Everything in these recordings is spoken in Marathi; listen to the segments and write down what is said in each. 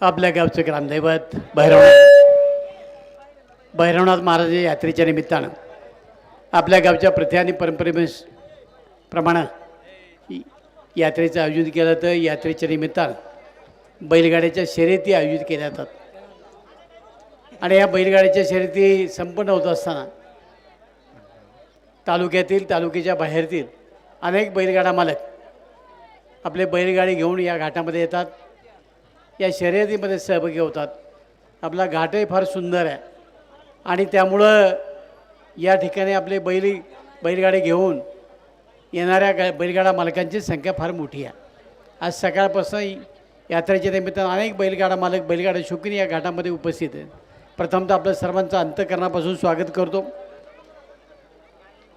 आपल्या गावचं ग्रामदैवत भैरवनाथ भैरवनाथ महाराज यात्रेच्या निमित्तानं आपल्या गावच्या प्रथा आणि परंपरे प्रमाणे यात्रेचं आयोजन केलं तर यात्रेच्या निमित्तानं बैलगाड्याच्या शर्यती आयोजित केल्या जातात. आणि या बैलगाड्याच्या शर्यती संपन्न होत असताना तालुक्यातील तालुक्याच्या बाहेरतील अनेक बैलगाडा मालक आपले बैलगाडी घेऊन या घाटामध्ये येतात. या शर्यतीमध्ये सहभागी होतात. आपला घाटही फार सुंदर आहे. आणि त्यामुळं या ठिकाणी आपले बैल बैलगाडी घेऊन येणाऱ्या गा बैलगाडा मालकांची संख्या फार मोठी आहे. आज सकाळपासून यात्रेच्या निमित्तानं अनेक बैलगाडा मालक बैलगाडा शौकीन या घाटामध्ये उपस्थित आहेत. प्रथमतः आपलं सर्वांचं अंतकरणापासून स्वागत करतो.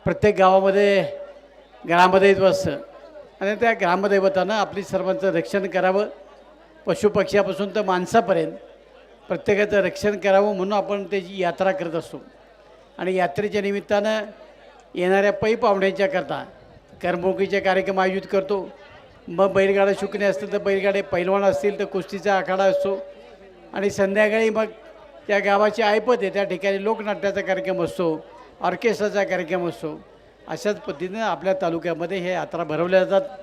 प्रत्येक गावामध्ये ग्रामदैवत असतं. आणि त्या ग्रामदैवतानं आपली सर्वांचं रक्षण करावं. पशुपक्ष्यापासून तर माणसापर्यंत प्रत्येकाचं रक्षण करावं म्हणून आपण त्याची यात्रा करत असतो. आणि यात्रेच्या निमित्तानं येणाऱ्या पै पाहुण्यांच्या करता करमणुकीचे कार्यक्रम आयोजित करतो. मग बैलगाडा शुकणे असतील तर बैलगाडे पैलवान असतील तर कुस्तीचा आखाडा असतो. आणि संध्याकाळी मग त्या गावाची ऐपत आहे त्या ठिकाणी लोकनाट्याचा कार्यक्रम असतो ऑर्केस्ट्राचा कार्यक्रम असतो. अशाच पद्धतीनं आपल्या तालुक्यामध्ये हे यात्रा भरवल्या जातात.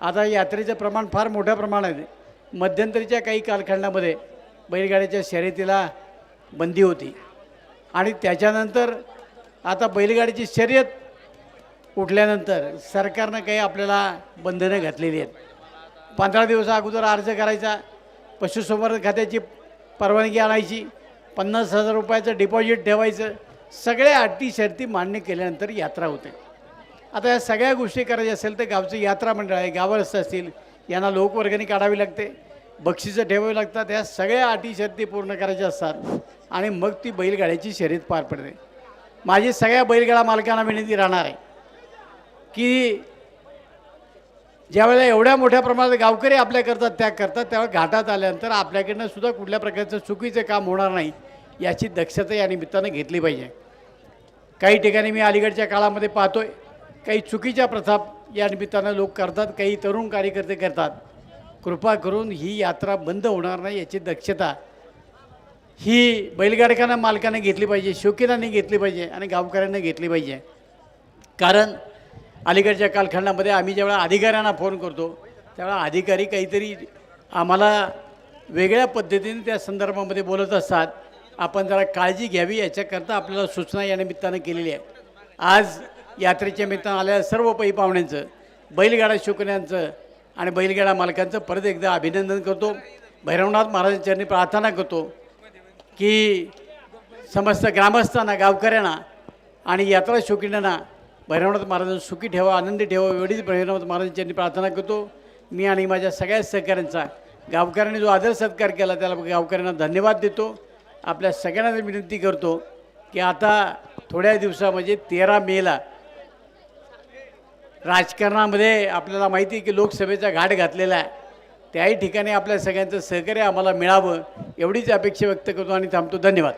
आता यात्रेचं प्रमाण फार मोठ्या प्रमाणात आहे. मध्यंतरीच्या काही कालखंडामध्ये बैलगाड्याच्या शर्यतीला बंदी होती. आणि त्याच्यानंतर आता बैलगाडीची शर्यत उठल्यानंतर सरकारनं काही आपल्याला बंधनं घातलेली आहेत. पंधरा दिवस अगोदर अर्ज करायचा पशुसंवर्धन खात्याची परवानगी आणायची पन्नास हजार रुपयाचं डिपॉझिट ठेवायचं सगळ्या अटी शर्ती मान्य केल्यानंतर यात्रा होते. आता या सगळ्या गोष्टी करायच्या असेल तर गावचं यात्रा मंडळ आहे गावरस्त असतील यांना लोकवर्गणी काढावी लागते. बक्षिसं ठेवावी लागतात. या सगळ्या अटी शर्ती पूर्ण करायच्या असतात. आणि मग ती बैलगाड्याची शर्यत पार पडते. माझी सगळ्या बैलगाडा मालकांना विनंती राहणार आहे की ज्यावेळेला एवढ्या मोठ्या प्रमाणात गावकरी आपल्या करतात त्याग करतात. त्यावेळेला घाटात आल्यानंतर आपल्याकडनं सुद्धा कुठल्या प्रकारचं चुकीचं काम होणार नाही याची दक्षता या निमित्तानं घेतली पाहिजे. काही ठिकाणी मी अलीकडच्या काळामध्ये पाहतोय. काही चुकीच्या प्रथा या निमित्तानं लोक करतात काही तरुण कार्यकर्ते करतात. कृपा करून ही यात्रा बंद होणार नाही याची दक्षता ही बैलगाडकांना मालकाने घेतली पाहिजे शौकीनांनी घेतली पाहिजे आणि गावकऱ्यांना घेतली पाहिजे. कारण अलीकडच्या कालखंडामध्ये आम्ही ज्यावेळा अधिकाऱ्यांना फोन करतो त्यावेळा अधिकारी काहीतरी आम्हाला वेगळ्या पद्धतीने त्या संदर्भामध्ये बोलत असतात. आपण जरा काळजी घ्यावी याच्याकरता आपल्याला सूचना या निमित्तानं केलेली आहे. आज यात्रेच्या निमित्तानं आलेल्या सर्व पै पाहुण्यांचं बैलगाडा शुकण्यांचं आणि बैलगाडा मालकांचं परत एकदा अभिनंदन करतो. भैरवनाथ महाराजांच्या प्रार्थना करतो की समस्त ग्रामस्थांना गावकऱ्यांना आणि यात्रा शौकीनांना भैरवनाथ महाराज सुखी ठेवा आनंदी ठेवा एवढीच भैरवनाथ महाराजांची प्रार्थना करतो. मी आणि माझ्या सगळ्या सहकाऱ्यांचा गावकऱ्यांनी जो आदर सत्कार केला त्याला गावकऱ्यांना धन्यवाद देतो. आपल्या सगळ्यांना विनंती करतो की आता थोड्या दिवसा म्हणजे तेरा मेला राजकारणामध्ये आपल्याला माहिती आहे की लोकसभेचा घाट घातलेला आहे. त्याही ठिकाणी आपल्या सगळ्यांचं सहकार्य आम्हाला मिळावं एवढीच अपेक्षा व्यक्त करतो आणि थांबतो. धन्यवाद.